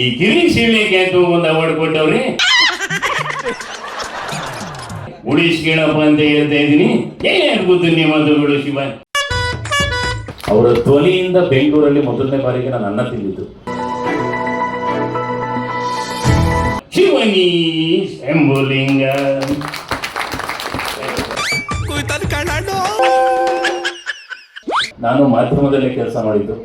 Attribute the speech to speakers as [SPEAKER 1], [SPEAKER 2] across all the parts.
[SPEAKER 1] ಈ ಕಿರಿ ಸೀಳ್ಲಿಕ್ಕೆ ಅಂತ ಒಂದು ಅವಾರ್ಡ್ ಕೊಟ್ಟವ್ರಿ ಉಳಿಸ್ಕೇಳಪ್ಪ ಅಂತ ಹೇಳ್ತಾ ಇದ್ದೀನಿ. ಏನ್ ಗೊತ್ತು ನಿಮ್ಮ ಮಾತುಗಳು ಶಿವ ಅವರ ಧ್ವನಿಯಿಂದ ಬೆಂಗಳೂರಲ್ಲಿ ಮೊದಲನೇ ಬಾರಿಗೆ ನಾನು ಅನ್ನ ತಿಂದಿದ್ದು. ಶಿವನಿ ಶಂಭುಲಿಂಗ. ನಾನು ಮಾಧ್ಯಮದಲ್ಲಿ ಕೆಲಸ ಮಾಡಿದ್ದು.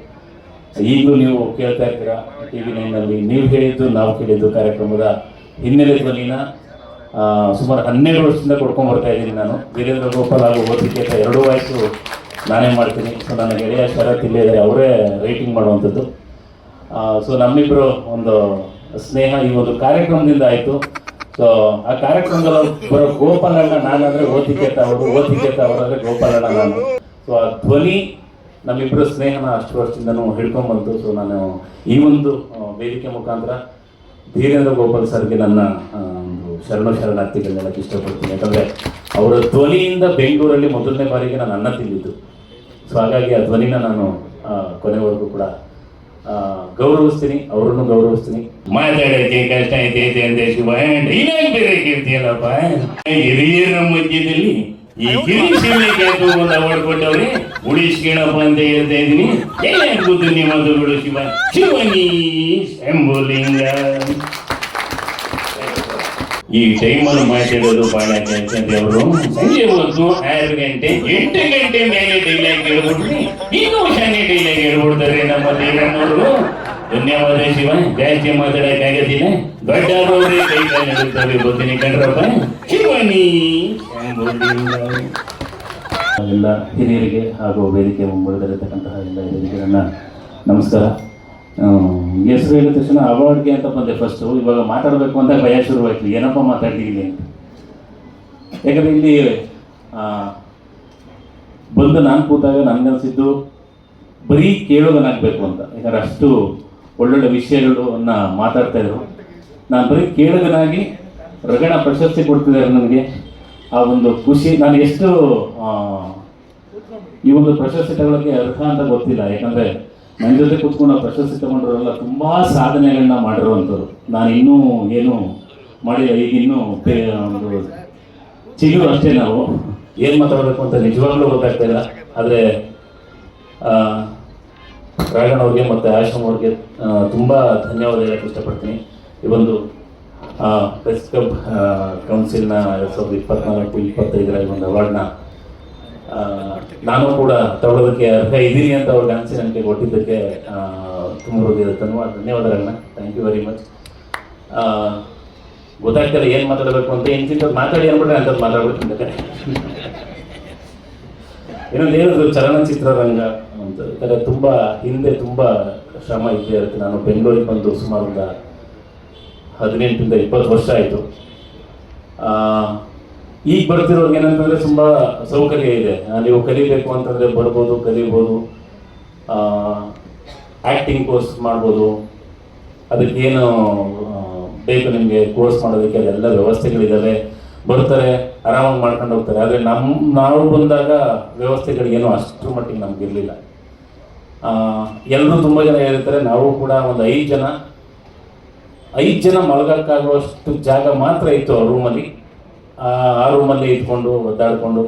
[SPEAKER 1] ಈಗಲೂ ನೀವು ಕೇಳ್ತಾ ಇರ್ತೀರಾ? ಟಿ ವಿ ನೈನಲ್ಲಿ ನೀವು ಹೇಳಿದ್ದು, ನಾವು ಕೇಳಿದ್ದು ಕಾರ್ಯಕ್ರಮದ ಹಿನ್ನೆಲೆ ಧ್ವನಿನ ಸುಮಾರು ಹನ್ನೆರಡು ವರ್ಷದಿಂದ ಕೊಡ್ಕೊಂಡು ಬರ್ತಾ ಇದ್ದೀನಿ ನಾನು. ವೀರೇಂದ್ರ ಗೋಪಾಲ್ ಹಾಗೂ ಓದಿಕೇತ ಎರಡೂ ವಾಯ್ಸು ನಾನೇ ಮಾಡ್ತೀನಿ. ಸೊ ನನ್ನ ಗೆಳೆಯ ಶರತ್ ಇಲ್ಲೇ ಇದ್ದಾರೆ. ಅವರೇ ರೈಟಿಂಗ್ ಮಾಡುವಂಥದ್ದು. ಸೊ ನಮ್ಮಿಬ್ಬರು ಒಂದು ಸ್ನೇಹ ಈ ಒಂದು ಕಾರ್ಯಕ್ರಮದಿಂದ ಆಯಿತು. ಸೊ ಆ ಕಾರ್ಯಕ್ರಮದಲ್ಲಿ ಬರೋ ಗೋಪಾಲಣ್ಣ ನಾನಂದ್ರೆ ಓದಿಕೇತ ಅವರು ಓದಿಕೇತ ಅವರಾದ್ರೆ ಗೋಪಾಲಣ್ಣ ನಾನು. ಸೊ ಆ ಧ್ವನಿ ನಮ್ಮಿಬ್ಬರ ಸ್ನೇಹನ ಅಷ್ಟು ವರ್ಷದಿಂದನೂ ಹಿಡ್ಕೊಂಡ್ಬಂತು ಸೊ ನಾನು ಈ ಒಂದು ವೇದಿಕೆ ಮುಖಾಂತರ ಧೀರೇಂದ್ರ ಗೋಪಾಲ್ ಸರ್ಗೆ ನನ್ನ ಒಂದು ಶರಣ ಶರಣಾರ್ಥಿಗಳನ್ನೆಲ್ಲ ಇಷ್ಟಪಡ್ತೀನಿ. ಯಾಕಂದರೆ ಅವರ ಧ್ವನಿಯಿಂದ ಬೆಂಗಳೂರಲ್ಲಿ ಮೊದಲನೇ ಬಾರಿಗೆ ನಾನು ಅನ್ನ ತಿಂದಿದ್ದು. ಸೊ ಹಾಗಾಗಿ ಆ ಧ್ವನಿನ ನಾನು ಕೊನೆವರೆಗೂ ಕೂಡ ಗೌರವಿಸ್ತೀನಿ. ಅವರನ್ನು ಗೌರವಿಸ್ತೀನಿ. ಮಾತಾಡೋಕ್ಕೆ ಕಷ್ಟ ಐತೆ ಐತೆ ಶಿವ ಬೇರೆ ಕೇಳ್ತೀಯಲ್ಲಪ್ಪ ಹಿರಿಯರ ಮಧ್ಯದಲ್ಲಿ ಈ ಕಿರಿ ಸೀಳ್ಲಿಕ್ಕೆ ಅಂತ ಒಂದು ಅವಾರ್ಡ್ ಕೊಟ್ಟವ್ರಿ ಉಳಿಸ್ಕೇಳಪ್ಪ ಅಂತ ಹೇಳ್ತಾ ಇದ್ದೀನಿ. ಏನ್ ಗೊತ್ತು ನಿಮ್ಮ ಬಿಡು ಶಿವ. ಶಿವನಿ ಶಂಭುಲಿಂಗ. ಈ ಟೈಮಲ್ಲಿ ಮಾತಾಡೋದು ಬಹಳ ಅವರು ಸಂಜೆ ಹೊತ್ತು ಆರು ಗಂಟೆ ಎಂಟು ಗಂಟೆ ಮೇಲೆ ಡೈಲಾಗ್ ಹೇಳ್ಬಿಟ್ರಿ ಇನ್ನೂ ಶಾನೆ ಡೈಲಾಗ್ ಹೇಳ್ಬಿಡ್ತಾರೆ ನಮ್ಮ ದೇವಣ್ಣವರು. ಧನ್ಯವಾದ ಶಿವ ಜಾಸ್ತಿ ಮಾತಾಡಕ್ ಕೈ ನಡುತ್ತವೆ ಗೊತ್ತೀನಿ ಕಣ್ರಪ್ಪ ಶಿವನಿ. ಎಲ್ಲ ಹಿರಿಯರಿಗೆ ಹಾಗೂ ವೇದಿಕೆ ಮುಂಬರದಲ್ಲಿರ್ತಕ್ಕಂತಹ ಎಲ್ಲ ಹಿರಿಯರಿಗೆ ನನ್ನ ನಮಸ್ಕಾರ. ಹೆಸರು ಹೇಳಿದ ತಕ್ಷಣ ಅವಾರ್ಡ್ಗೆ ಅಂತ ಬಂದೆ ಫಸ್ಟು ಇವಾಗ ಮಾತಾಡಬೇಕು ಅಂತ ಭಯ ಶುರುವಾಯ್ತು. ಏನಪ್ಪ ಮಾತಾಡ್ತಿದ್ದೀನಿ ಅಂತ. ಯಾಕಂದ್ರೆ ಇಲ್ಲಿ ಬಂದು ನಾನು ಕೂತಾಗ ನನಗನ್ಸಿದ್ದು ಬರೀ ಕೇಳೋದನ್ನಾಗಬೇಕು ಅಂತ. ಯಾಕಂದ್ರೆ ಅಷ್ಟು ಒಳ್ಳೊಳ್ಳೆ ವಿಷಯಗಳನ್ನು ಮಾತಾಡ್ತಾ ಇದ್ರು. ನಾನು ಬರೀ ಕೇಳಿದನಾಗಿ ರಗಣ ಪ್ರಶಸ್ತಿ ಕೊಡ್ತಿದ್ದಾರೆ ನನಗೆ. ಆ ಒಂದು ಖುಷಿ, ನಾನು ಎಷ್ಟು ಈ ಒಂದು ಪ್ರಶಸ್ತಿ ತಗೊಳ್ಳೋಕೆ ಅರ್ಹ ಅಂತ ಗೊತ್ತಿಲ್ಲ. ಯಾಕಂದ್ರೆ ನನ್ನ ಜೊತೆ ಕೂತ್ಕೊಂಡು ಪ್ರಶಸ್ತಿ ತಗೊಂಡ್ರೆಲ್ಲ ತುಂಬಾ ಸಾಧನೆಗಳನ್ನ ಮಾಡಿರುವಂಥವ್ರು. ನಾನು ಇನ್ನೂ ಏನು ಮಾಡಿಲ್ಲ. ಈಗ ಇನ್ನೂ ಒಂದು ಚಿಗುರು ಅಷ್ಟೇ ನಾವು. ಏನು ಮಾತಾಡಬೇಕು ಅಂತ ನಿಜವಾಗ್ಲೂ ಗೊತ್ತಾಗ್ತಾ ಇಲ್ಲ. ಆದ್ರೆ ಆ, ರಾಘಣ್ಣ ಅವ್ರಿಗೆ ಮತ್ತೆ ಆಶ್ರಮ್ ಅವ್ರಿಗೆ ತುಂಬ ಧನ್ಯವಾದ ಹೇಳಕ್ಕೆ ಇಷ್ಟಪಡ್ತೀನಿ. ಈ ಒಂದು ಪ್ರೆಸ್ ಕ್ಲಬ್ ಕೌನ್ಸಿಲ್ನ ಎರಡು ಸಾವಿರದ ಇಪ್ಪತ್ನಾಲ್ಕು ಇಪ್ಪತ್ತೈದರ ಈ ಒಂದು ಅವಾರ್ಡ್ನ ನಾನು ಕೂಡ ತಗೊಳ್ಳೋದಕ್ಕೆ ಅರ್ಹ ಇದ್ದೀನಿ ಅಂತ ಅವ್ರಿಗೆ ಅನಿಸಿ ನನಗೆ ಕೊಟ್ಟಿದ್ದಕ್ಕೆ ತುಂಬ ಹೃದಯದ ಧನ್ಯವಾದ ಧನ್ಯವಾದಗಳನ್ನ ಥ್ಯಾಂಕ್ ಯು ವೆರಿ ಮಚ್ ಗೊತ್ತಾಗ್ತಿಲ್ಲ ಏನು ಮಾತಾಡಬೇಕು ಅಂತ ಇಂಚಿಂತ ಮಾತಾಡಿ ಅಂದ್ಬಿಟ್ರೆ ಅಂತ ಮಾತಾಡ್ಬಿಡ್ತೀನಿ. ಇನ್ನೊಂದು ಹೇಳಿದ್ರು ಚಲನಚಿತ್ರರಂಗ ಅಂತ. ಯಾಕಂದ್ರೆ ತುಂಬ ಹಿಂದೆ ತುಂಬ ಶ್ರಮ ಇದ್ದೇ ಇರುತ್ತೆ. ನಾನು ಬೆಂಗಳೂರಿಗೆ ಬಂದು ಸುಮಾರು ಒಂದು ಹದಿನೆಂಟರಿಂದ ಇಪ್ಪತ್ತು ವರ್ಷ ಆಯಿತು. ಈಗ ಬರ್ತಿರೋರ್ಗೆ ಏನಂತಂದ್ರೆ ತುಂಬ ಸೌಕರ್ಯ ಇದೆ. ನೀವು ಕಲಿಬೇಕು ಅಂತಂದ್ರೆ ಬರ್ಬೋದು ಕಲಿಬೋದು. ಆ್ಯಕ್ಟಿಂಗ್ ಕೋರ್ಸ್ ಮಾಡ್ಬೋದು. ಅದಕ್ಕೆ ಏನು ಆ, ಬೇಕು ನಿಮಗೆ ಕೋರ್ಸ್ ಮಾಡೋದಕ್ಕೆ ಅದೆಲ್ಲ ವ್ಯವಸ್ಥೆಗಳಿದ್ದಾವೆ ಬರ್ತಾರೆ ಆರಾಮಾಗಿ ಮಾಡ್ಕೊಂಡು ಹೋಗ್ತಾರೆ. ಆದರೆ ನಮ್ಮ ನಾವು ಬಂದಾಗ ವ್ಯವಸ್ಥೆಗಳಿಗೇನು ಅಷ್ಟರ ಮಟ್ಟಿಗೆ ನಮ್ಗೆ ಇರಲಿಲ್ಲ. ಎಲ್ಲರೂ ತುಂಬ ಜನ ಹೇಳ್ತಾರೆ ನಾವು ಕೂಡ ಒಂದು ಐದು ಜನ ಐದು ಜನ ಮಲಗಕ್ಕಾಗುವಷ್ಟು ಜಾಗ ಮಾತ್ರ ಇತ್ತು ಆ ರೂಮಲ್ಲಿ ಆ ರೂಮಲ್ಲಿ ಇದ್ಕೊಂಡು ಒದ್ದಾಡಿಕೊಂಡು.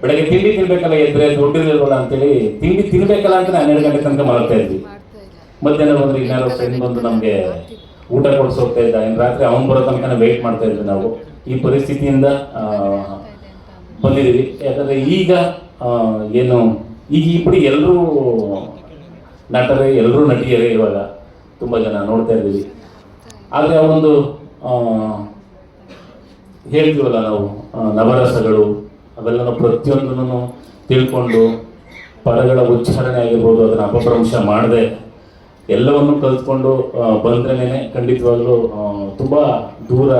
[SPEAKER 1] ಬೆಳಗ್ಗೆ ತಿಂಡಿ ತಿನ್ಬೇಕಲ್ಲ, ಎದ್ರೆ ದುಡ್ಡಿರಲಿಲ್ಲ ಅಂತೇಳಿ, ತಿಂಡಿ ತಿನ್ಬೇಕಲ್ಲ ಅಂತ ಹನ್ನೆರಡು ಗಂಟೆ ತನಕ ಮಲಗ್ತಾ ಇದ್ವಿ. ಮಧ್ಯಾಹ್ನ ಬಂದ್ರೆ ಇನ್ನಾರು ಫ್ರೆಂಡ್ ಬಂದು ನಮಗೆ ಊಟ ಕೊಡಿಸೋಗ್ತಾ ಇದ್ದ ಇನ್ನು ರಾತ್ರಿ ಅವ್ನು ಬರೋ ತನಕ ವೆಯ್ಟ್ ಮಾಡ್ತಾ ಇದ್ವಿ ನಾವು. ಈ ಪರಿಸ್ಥಿತಿಯಿಂದ ಬಂದಿದ್ದೀವಿ. ಯಾಕಂದ್ರೆ ಈಗ ಏನು, ಈಗ ಇಬ್ಬರು ಎಲ್ಲರೂ ನಟರೇ, ಎಲ್ಲರೂ ನಟಿಯರೇ ಇವಾಗ ತುಂಬ ಜನ ನೋಡ್ತಾ ಇದ್ದೀವಿ. ಆದರೆ ಆ ಒಂದು ಹೇಳ್ತೀವಲ್ಲ ನಾವು ನವರಸಗಳು ಅವೆಲ್ಲ ಪ್ರತಿಯೊಂದನ್ನು ತಿಳ್ಕೊಂಡು ಪದಗಳ ಉಚ್ಚಾರಣೆ ಆಗಿರ್ಬೋದು, ಅದನ್ನು ಅಪಭ್ರಂಶ ಮಾಡದೆ ಎಲ್ಲವನ್ನು ಕಲಿತ್ಕೊಂಡು ಬಂದ್ರೇನೆ ಖಂಡಿತವಾಗ್ಲೂ ತುಂಬಾ ದೂರ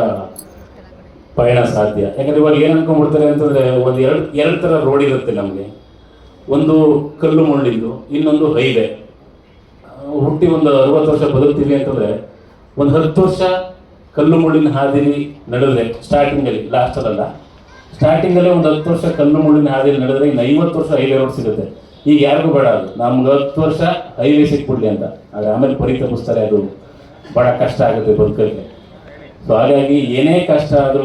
[SPEAKER 1] ಪಯಣ ಸಾಧ್ಯ. ಯಾಕಂದ್ರೆ ಇವಾಗ ಏನ್ ಅನ್ಕೊಂಡ್ಬಿಡ್ತಾರೆ ಅಂತಂದ್ರೆ, ಒಂದು ಎರಡು ಎರಡು ತರ ರೋಡ್ ಇರುತ್ತೆ ನಮಗೆ. ಒಂದು ಕಲ್ಲು ಮುಳ್ಳಿದ್ದು ಇನ್ನೊಂದು ಹೈವೇ. ಹುಟ್ಟಿ ಒಂದು ಅರವತ್ತು ವರ್ಷ ಬದುಕ್ತೀವಿ ಅಂತಂದ್ರೆ, ಒಂದು ಹತ್ತು ವರ್ಷ ಕಲ್ಲು ಮುಳ್ಳಿನ ಹಾದಿಲಿ ನಡೆದ್ರೆ ಸ್ಟಾರ್ಟಿಂಗ್ ಅಲ್ಲಿ ಲಾಸ್ಟ್ ಅಲ್ಲ. ಸ್ಟಾರ್ಟಿಂಗ್ ಅಲ್ಲಿ ಒಂದು ಹತ್ತು ವರ್ಷ ಕಲ್ಲು ಮುಳ್ಳಿನ ಹಾದಿಲಿ ನಡೆದ್ರೆ, ಇನ್ನು ಐವತ್ತು ವರ್ಷ ಹೈವೇ ರೋಡ್ ಸಿಗುತ್ತೆ. ಈಗ ಯಾರಿಗೂ ಬೇಡ ಅದು. ನಮ್ಗೆ ಹತ್ತು ವರ್ಷ ಹೈವೇ ಸಿಕ್ಬಿಡ್ಲಿ ಅಂತ. ಆದರೆ ಆಮೇಲೆ ಪರಿ ತಪ್ಪಿಸ್ತಾರೆ ಅದು. ಭಾಳ ಕಷ್ಟ ಆಗುತ್ತೆ ಬದುಕಕ್ಕೆ. ಸೊ ಹಾಗಾಗಿ ಏನೇ ಕಷ್ಟ ಆದ್ರೂ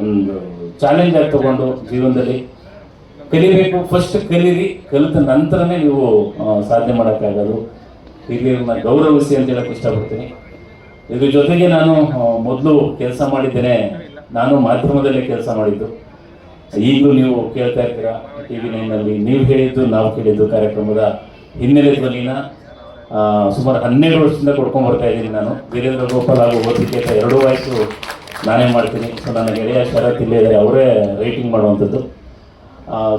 [SPEAKER 1] ಒಂದು ಚಾಲೆಂಜ್ ಆಗಿ ತಗೊಂಡು ಜೀವನದಲ್ಲಿ ಕಲಿಬೇಕು. ಫಸ್ಟ್ ಕಲೀರಿ, ಕಲಿತ ನಂತರನೇ ನೀವು ಸಾಧನೆ ಮಾಡೋಕ್ಕಾಗೋದು. ಹಿರಿಯರನ್ನ ಗೌರವಿಸಿ ಅಂತ ಹೇಳಕ್ಕೆ ಇಷ್ಟಪಡ್ತೀನಿ. ಇದ್ರ ಜೊತೆಗೆ ನಾನು ಮೊದಲು ಕೆಲಸ ಮಾಡಿದ್ದೇನೆ. ನಾನು ಮಾಧ್ಯಮದಲ್ಲೇ ಕೆಲಸ ಮಾಡಿದ್ದು. ಈಗಲೂ ನೀವು ಕೇಳ್ತಾ ಇರ್ತೀರಾ? ಟಿ ವಿ ನೀವು ಹೇಳಿದ್ದು, ನಾವು ಕೇಳಿದ್ದು ಕಾರ್ಯಕ್ರಮದ ಹಿನ್ನೆಲೆ ಧ್ವನಿನ ಸುಮಾರು ಹನ್ನೆರಡು ವರ್ಷದಿಂದ ಕೊಡ್ಕೊಂಡು ಬರ್ತಾ ಇದ್ದೀನಿ ನಾನು. ವೀರೇಂದ್ರ ಗೋಪಾಲ್ ಹಾಗೂ ಓದಿಕೇತ ಎರಡೂ ವಾಯ್ಸು ನಾನೇ ಮಾಡ್ತೀನಿ. ಸೊ ನನ್ನ ಗೆಳೆಯ ಶರತ್ ಇಲ್ಲೇ ಇದ್ದಾರೆ. ಅವರೇ ರೈಟಿಂಗ್ ಮಾಡುವಂಥದ್ದು.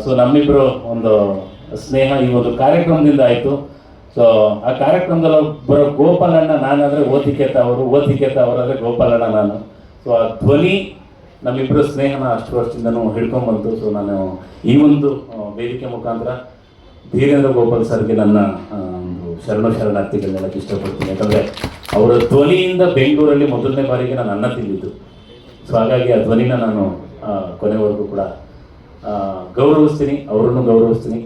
[SPEAKER 1] ಸೊ ನಮ್ಮಿಬ್ಬರು ಒಂದು ಸ್ನೇಹ ಈ ಒಂದು ಕಾರ್ಯಕ್ರಮದಿಂದ ಆಯಿತು. ಸೊ ಆ ಕಾರ್ಯಕ್ರಮದಲ್ಲಿ ಬರೋ ಗೋಪಾಲಣ್ಣ ನಾನಾದರೆ ಓತಿಕೇತ ಅವರು ಓತಿಕೇತ ಅವರಾದರೆ ಗೋಪಾಲಣ್ಣ ನಾನು. ಸೊ ಆ ಧ್ವನಿ ನಮ್ಮಿಬ್ಬರ ಸ್ನೇಹನ ಅಷ್ಟು ವರ್ಷದಿಂದನೂ ಹಿಡ್ಕೊಂಡ್ಬಂತು ಸೊ ನಾನು ಈ ಒಂದು ವೇದಿಕೆ ಮುಖಾಂತರ ಧೀರೇಂದ್ರ ಗೋಪಾಲ್ ಸರ್ಗೆ ನನ್ನ ಒಂದು ಶರಣ ಶರಣಾರ್ಥಿಗಳನ್ನ ಹೇಳಕ್ಕೆ ಇಷ್ಟಪಡ್ತೀನಿ. ಯಾಕಂದರೆ ಅವರ ಧ್ವನಿಯಿಂದ ಬೆಂಗಳೂರಲ್ಲಿ ಮೊದಲನೇ ಬಾರಿಗೆ ನಾನು ಅನ್ನ ತಿಂದಿದ್ದು. ಸೊ ಹಾಗಾಗಿ ಆ ಧ್ವನಿನ ನಾನು ಕೊನೆವರೆಗೂ ಕೂಡ ಗೌರವಿಸ್ತೀನಿ. ಅವರನ್ನು ಗೌರವಿಸ್ತೀನಿ.